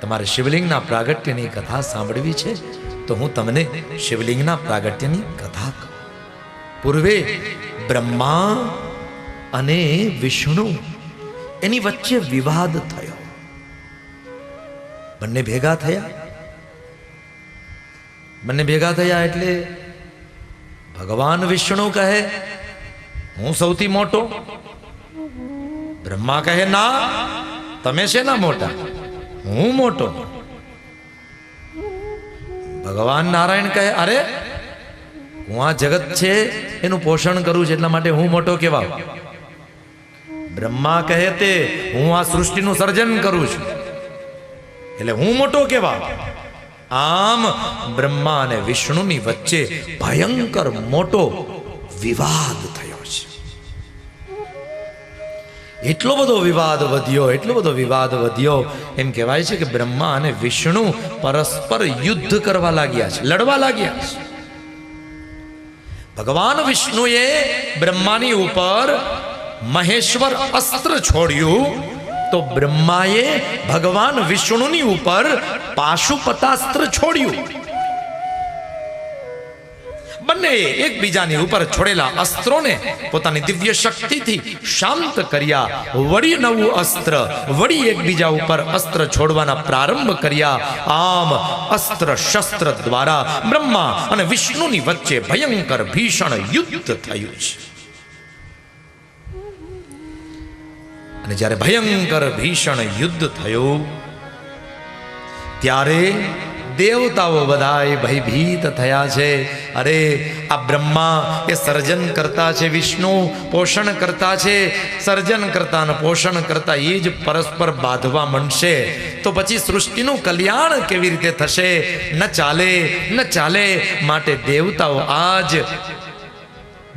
તમારે શિવલિંગના પ્રાગટ્યની કથા સાંભળવી છે? તો હું તમને શિવલિંગના પ્રાગટ્યની કથા કહું. પૂર્વે બ્રહ્મા અને વિષ્ણુ એની વચ્ચે વિવાદ થયો. બંને ભેગા થયા. બંને ભેગા થયા એટલે ભગવાન વિષ્ણુ કહે, હું સૌથી મોટો. બ્રહ્મા કહે, ના, તમે છે ના મોટા? હું મોટો. ભગવાન નારાયણ કહે, અરે, હું આ જગત છે, એનું પોષણ કરું છું, એટલા માટે હું મોટો કેવા બ્રહ્મા કહે તે, હું આ સૃષ્ટિનું સર્જન કરું છું. એટલે હું મોટો કેવા આમ બ્રહ્મા અને વિષ્ણુની વચ્ચે ભયંકર મોટો વિવાદ થયો. એટલો બધો વિવાદ વધ્યો, એટલો બધો વિવાદ વધ્યો. એમ કહેવાય છે કે બ્રહ્મા અને વિષ્ણુ પરસ્પર યુદ્ધ કરવા લાગ્યા છે, લડવા લાગ્યા છે. ભગવાન વિષ્ણુએ બ્રહ્માની ઉપર મહેશ્વર અસ્ત્ર છોડ્યું, તો બ્રહ્માએ ભગવાન વિષ્ણુની ઉપર પાશુપતાસ્ત્ર છોડ્યું. બંને એકબીજાની ઉપર છોડેલા અસ્ત્રોને પોતાની દિવ્ય શક્તિથી શાંત કર્યા. વળી નવું અસ્ત્ર, વળી એકબીજા ઉપર અસ્ત્ર છોડવાના પ્રારંભ કર્યા. આમ અસ્ત્ર શસ્ત્ર દ્વારા બ્રહ્મા અને વિષ્ણુની વચ્ચે ભયંકર ભીષણ યુદ્ધ થયું છે. અને જ્યારે ભયંકર ભીષણ યુદ્ધ થયું, ત્યારે દેવતાઓ બધાય ભયભીત થયા છે. અરે, આ બ્રહ્મા એ સર્જન કરતા છે, વિષ્ણુ પોષણ કરતા છે. સર્જન કરતા અને પોષણ કરતા એ જ પરસ્પર બાંધવા માંડશે. તો પછી સૃષ્ટિનું કલ્યાણ કેવી રીતે થશે? ન ચાલે ન ચાલે, માટે દેવતાઓ આજ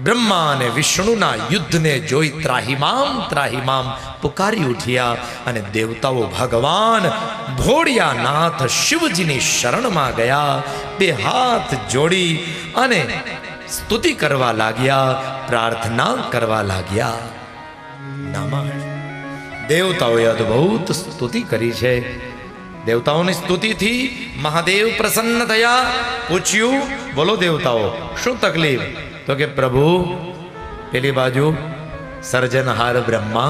બ્રહ્મા અને વિષ્ણુના યુદ્ધને જોઈ ત્રાહિમામ ત્રાહિમામ પુકારી ઉઠ્યા અને દેવતાઓ ભગવાન ભોળિયાનાથ શિવજીની શરણમાં ગયા, બે હાથ જોડી અને સ્તુતિ કરવા લાગ્યા, પ્રાર્થના કરવા લાગ્યા. નામાણ દેવતાઓએ અદ્ભુત સ્તુતિ કરી છે. દેવતાઓની સ્તુતિથી મહાદેવ પ્રસન્ન થયા. પૂછ્યું, બોલો દેવતાઓ, શું તકલીફ? તો કે પ્રભુ, પેલી બાજુ સર્જનહાર બ્રહ્મા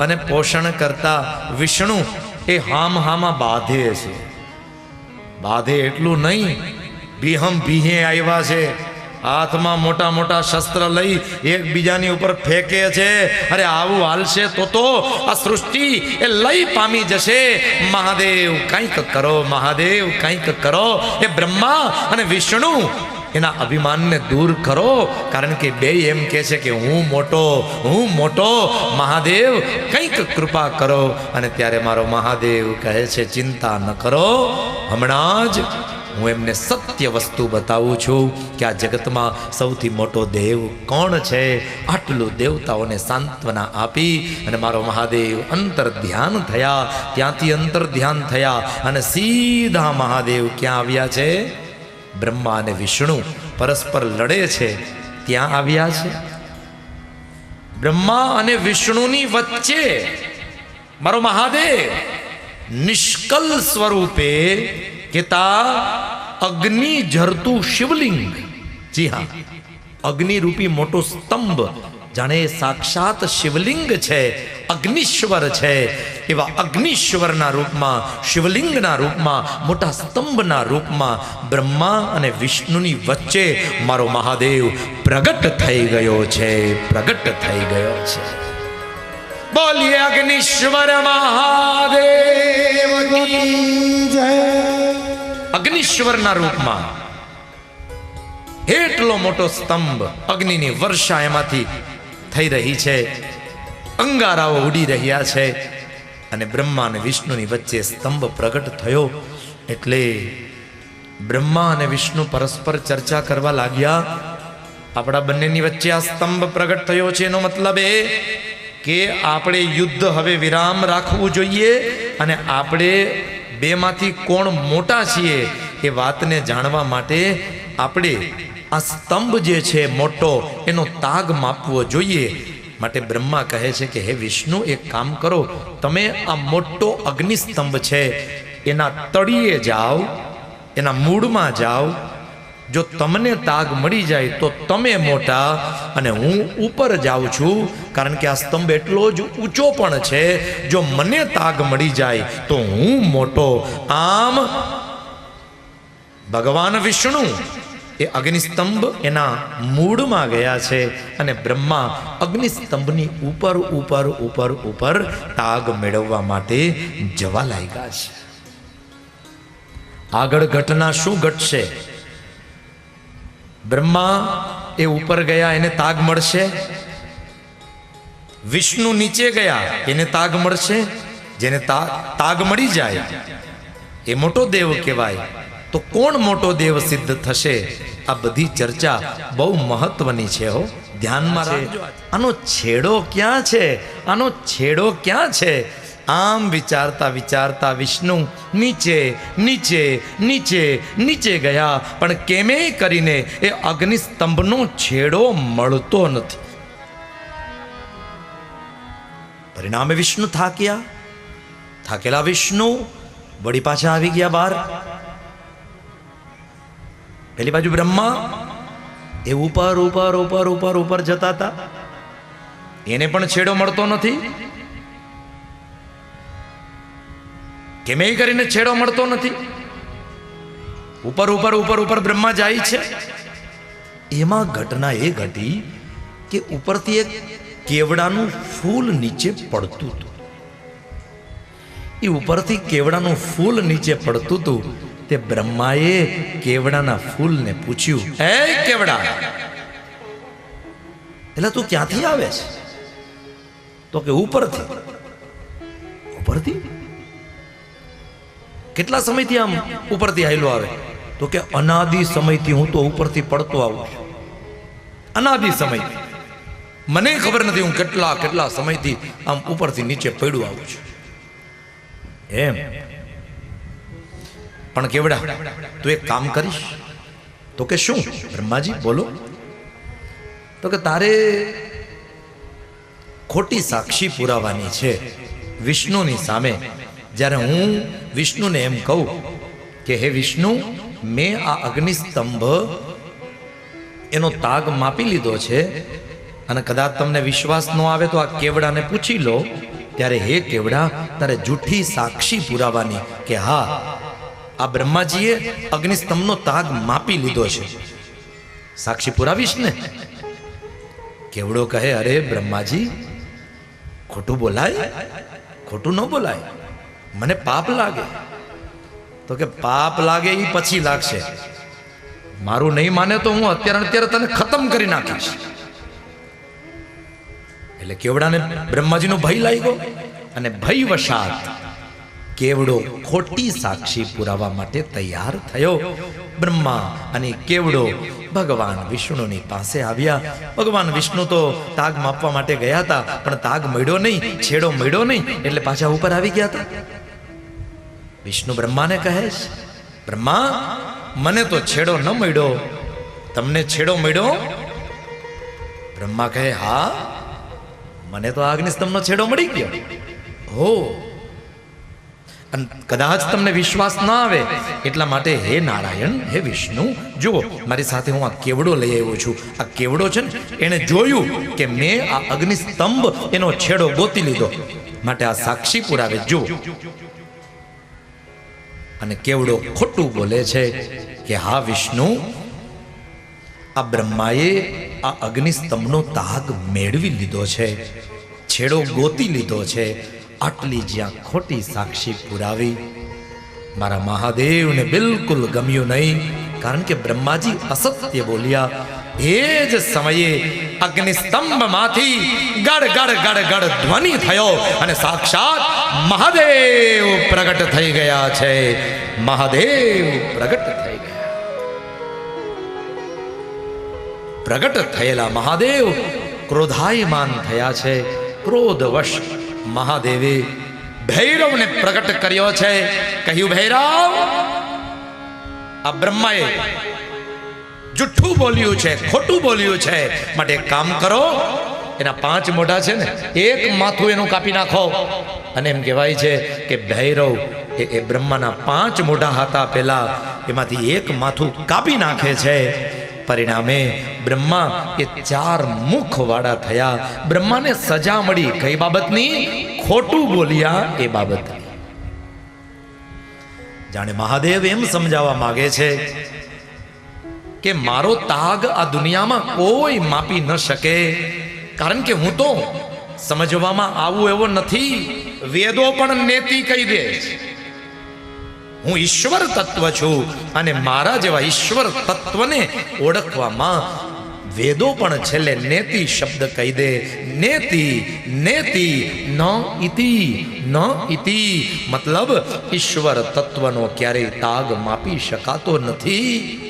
અને પોષણ કરતા વિષ્ણુ એ હામ હામાં બાધે છે. બાધે એટલું નહીં, બિહમ ભીહે આવ્યા છે. હાથમાં મોટા મોટા શસ્ત્ર લઈ એકબીજાની ઉપર ફેંકે છે. અરે આવું હાલશે તો તો આ સૃષ્ટિ એ લઈ પામી જશે. મહાદેવ, કંઈક કરો, મહાદેવ, કંઈક કરો. એ બ્રહ્મા અને વિષ્ણુ એના અભિમાનને દૂર કરો, કારણ કે બે એમ કહે છે કે હું મોટો હું મોટો, મહાદેવ, કંઈક કૃપા કરો. અને ત્યારે મારો મહાદેવ કહે છે, ચિંતા ન કરો, હમણાં જ હું એમને સત્ય વસ્તુ બતાવું છું કે આ જગતમાં સૌથી મોટો દેવ કોણ છે? આટલું દેવતાઓને સાંત્વના આપી અને મારો મહાદેવ અંતર ધ્યાન થયા. ત્યાંથી અંતર ધ્યાન થયા અને સીધા મહાદેવ ક્યાં આવ્યા છે? બ્રહ્મા અને વિષ્ણુ પરસ્પર લડે છે, ત્યાં આવ્યા છે. બ્રહ્મા અને વિષ્ણુની વચ્ચે મારો મહાદેવ નિષ્કલ સ્વરૂપે કેતા અગ્નિ ઝરતું શિવલિંગ. જી હા, અગ્નિરૂપી મોટો સ્તંભ જાણે સાક્ષાત શિવલિંગ છે, અગ્નિશ્વર છે. એવા અગ્નિશ્વરના રૂપમાં, શિવલિંગના રૂપમાં, મોટા સ્તંભના રૂપમાં બ્રહ્મા અને વિષ્ણુની વચ્ચે મારો મહાદેવ પ્રગટ થઈ ગયો છે, પ્રગટ થઈ ગયો છે. બોલીએ અગ્નિશ્વર મહાદેવ અગ્નિશ્વરના રૂપમાં એટલો મોટો સ્તંભ અગ્નિની વર્ષા એમાંથી થઈ રહી છે. અંગારાઓ ઉડી રહ્યા છે અને બ્રહ્મા અને વિષ્ણુની વચ્ચે સ્તંભ પ્રગટ થયો. એટલે બ્રહ્મા અને વિષ્ણુ પરસ્પર ચર્ચા કરવા લાગ્યા. આપણા બંનેની વચ્ચે આ સ્તંભ પ્રગટ થયો છે. એનો મતલબ એ કે આપણે યુદ્ધ હવે વિરામ રાખવું જોઈએ અને આપણે બેમાંથી કોણ મોટા છીએ એ વાતને જાણવા માટે આપણે આ સ્તંભ જે છે મોટો, એનો તાગ માપવો જોઈએ. માટે બ્રહ્મા કહે છે કે, હે વિષ્ણુ, એક કામ કરો. તમે આ મોટો અગ્નિસ્તંભ છે, એના તળિયે જાઓ, એના મૂળમાં જાઓ. જો તમને તાગ મળી જાય, તો તમે મોટા અને હું ઉપર જાઉં છું. કારણ કે આ સ્તંભ એટલો જ ઊંચો પણ છે. જો મને તાગ મળી જાય, તો હું મોટો. આમ, ભગવાન વિષ્ણુ એ અગ્નિસ્તંભ એના મૂળમાં ગયા છે અને બ્રહ્મા અગ્નિસ્તંભની ઉપર ઉપર ઉપર ઉપર તાગ મેળવવા માટે જવા લાગ્યા છે. આગળ ઘટના શું ઘટશે? બ્રહ્મા એ ઉપર ગયા, એને તાગ મળશે? વિષ્ણુ નીચે ગયા, એને તાગ મળશે? જેને તાગ મળી જાય, એ મોટો દેવ કહેવાય. તો કોણ મોટો દેવ સિદ્ધ થશે? આ બધી ચર્ચા બહુ મહત્વની છે હો. ધ્યાનમાં રાખજો. આનો છેડો ક્યાં છે? આનો છેડો ક્યાં છે? આમ વિચારતા વિચારતા વિષ્ણુ નીચે નીચે નીચે નીચે ગયા. પણ કેમે કરીને એ અગ્નિસ્તંભનો છેડો મળતો નથી? પરિણામે વિષ્ણુ થાક્યા. થાકેલા વિષ્ણુ વળી પાછા આવી ગયા બહાર. પેલી બાજુ બ્રહ્મા એ ઉપર ઉપર ઉપર ઉપર ઉપર જતા હતા. એને પણ છેડો મળતો નથી. કેમે કરીને છેડો મળતો નથી? ઉપર ઉપર ઉપર ઉપર બ્રહ્મા જાય છે. એમાં ઘટના એ ઘટી કે ઉપરથી એક કેવડાનું ફૂલ નીચે પડતું હતું. એ ઉપરથી કેવડાનું ફૂલ નીચે પડતું હતું તે બ્રહ્માએ કેવડાના ફૂલને પૂછ્યું એ કેવડા, એટલે તું ક્યાંથી આવે છે? તો કે, ઉપરથી. ઉપરથી? કેટલા સમયથી આમ ઉપરથી હાયલો આવે? તો કે, અનાદિ સમયથી હું તો ઉપરથી પડતો આવું છું. અનાદિ સમયથી મને ખબર નથી હું કેટલા કેટલા સમયથી આમ ઉપરથી નીચે પડ્યું આવું છું. એમ. પણ કેવડા? તું એક કામ કરીશ. તો કે શું? બ્રહ્માજી, બોલો. તો કે તારે ખોટી સાક્ષી પુરાવાની છે વિષ્ણુની સામે. જ્યારે હું વિષ્ણુને એમ કહું કે, હે વિષ્ણુ, મેં આ અગ્નિસ્તંભ એનો તાગ માપી લીધો છે અને કદાચ તમને વિશ્વાસ ન આવે તો આ કેવડાને પૂછી લો. ત્યારે, હે કેવડા, તારે જૂઠી સાક્ષી પુરાવાની કે હા આ બ્રહ્માજીએ અગ્નિસ્તંભનો તાગ માપી લીધો છે. સાક્ષી પુરાવીશ ને? કેવડો કહે, અરે બ્રહ્માજી, ખોટું બોલાય? ખોટું ન બોલાય? મને પાપ લાગે. તો કે, પાપ લાગે એ પછી લાગશે. મારું નહીં માને તો હું અત્યારે અત્યારે તને ખતમ કરી નાખીશ. એટલે કેવડાને બ્રહ્માજીનો ભય લાગ્યો અને ભય વશાત કેવડો ખોટી સાક્ષી પુરાવા માટે તૈયાર થયો. બ્રહ્મા અને કેવડો ભગવાન વિષ્ણુની પાસે આવ્યા. ભગવાન વિષ્ણુ તો તાગ માપવા માટે ગયા હતા, પણ તાગ મળ્યો નહીં, છેડો મળ્યો નહીં, એટલે પાછા ઉપર આવી ગયા હતા. વિષ્ણુ બ્રહ્માને કહે છે, બ્રહ્મા, મને તો છેડો ન મળ્યો. તમને છેડો મળ્યો? બ્રહ્મા કહે, હા, મને તો અગ્નિસ્તંભનો છેડો મળી ગયો. હો કદાચ તમને વિશ્વાસ ના આવે. એટલા માટે હે નારાયણ, હે વિષ્ણુ, જુઓ, મારી સાથે હું આ કેવડો લઈ આવ્યો છું. આ કેવડો છે ને? એણે જોયું કે મેં આ અગ્નિસ્તંભ એનો છેડો ગોતી લીધો. માટે આ સાક્ષી પુરાવે, જુઓ. અને કેવડો ખોટું બોલે છે કે, હા, વિષ્ણુ, આ બ્રહ્માએ આ અગ્નિસ્તંભનો તાગ મેળવી લીધો છે. છેડો ગોતી લીધો છે. આટલી જ્યાં ખોટી સાક્ષી પુરાવી. મારા મહાદેવને બિલકુલ ગમ્યું નહીં, કારણ કે બ્રહ્માજી અસત્ય બોલ્યા, એ જ સમયે અગ્નિસ્તંભમાંથી ગડ ગડ ગડ ગડ ધ્વનિ થયો અને સાક્ષાત મહાદેવ પ્રગટ થઈ ગયા છે. મહાદેવ પ્રગટ થઈ ગયા. પ્રગટ થયેલા મહાદેવ ક્રોધાયમાન થયા છે, ક્રોધવશ મહાદેવે ભૈરવને પ્રગટ કર્યો છે. કહ્યું, ભૈરવ, આ બ્રહ્માએ જુઠ્ઠું બોલ્યું છે, ખોટું બોલ્યું છે. માટે કામ કરો, એના પાંચ મોઢા છે ને, એક માથું એનું કાપી નાખો. અને એમ કહેવાય છે કે ભૈરવ એ એ બ્રહ્માના પાંચ મોઢા હતા પહેલા, એમાંથી એક માથું કાપી નાખે છે. પરિણામે બ્રહ્મા એ ચાર મુખ વાળા થયા. બ્રહ્માને સજા મળી. કઈ બાબતની? ખોટું બોલ્યા એ બાબત જાણે મહાદેવ એમ સમજાવવા માંગે છે કે મારો તાગ આ દુનિયામાં કોઈ માપી ન શકે. કારણ કે હું તો સમજવામાં આવું એવો નથી. વેદો પણ નેતિ કહી દે છે. હું ઈશ્વર તત્વ છું અને મારા જેવા ઈશ્વર તત્વને ઓળખવામાં વેદો પણ છેલ્લે નેતિ શબ્દ કહી દે. નેતિ નેતિ, ન ઇતિ ન ઇતિ. મતલબ, ઈશ્વર તત્વનો ક્યારેય તાગ માપી શકાતો નથી.